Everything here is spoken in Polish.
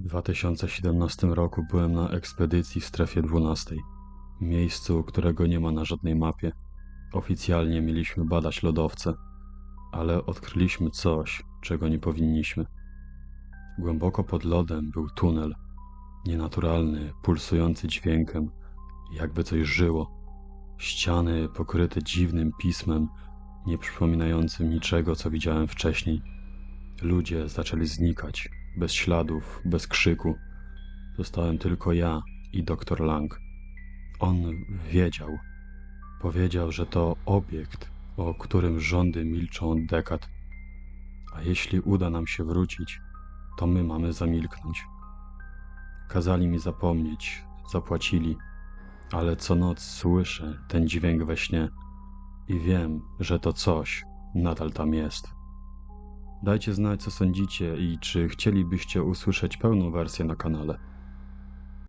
W 2017 roku byłem na ekspedycji w strefie 12, miejscu, którego nie ma na żadnej mapie. Oficjalnie mieliśmy badać lodowce, ale odkryliśmy coś, czego nie powinniśmy. Głęboko pod lodem był tunel, nienaturalny, pulsujący dźwiękiem, jakby coś żyło. Ściany pokryte dziwnym pismem, nie przypominającym niczego, co widziałem wcześniej. Ludzie zaczęli znikać, bez śladów, bez krzyku. Zostałem tylko ja i doktor Lang. On wiedział. Powiedział, że to obiekt, o którym rządy milczą od dekad. A jeśli uda nam się wrócić, to my mamy zamilknąć. Kazali mi zapomnieć, zapłacili, ale co noc słyszę ten dźwięk we śnie i wiem, że to coś nadal tam jest. Dajcie znać, co sądzicie i czy chcielibyście usłyszeć pełną wersję na kanale.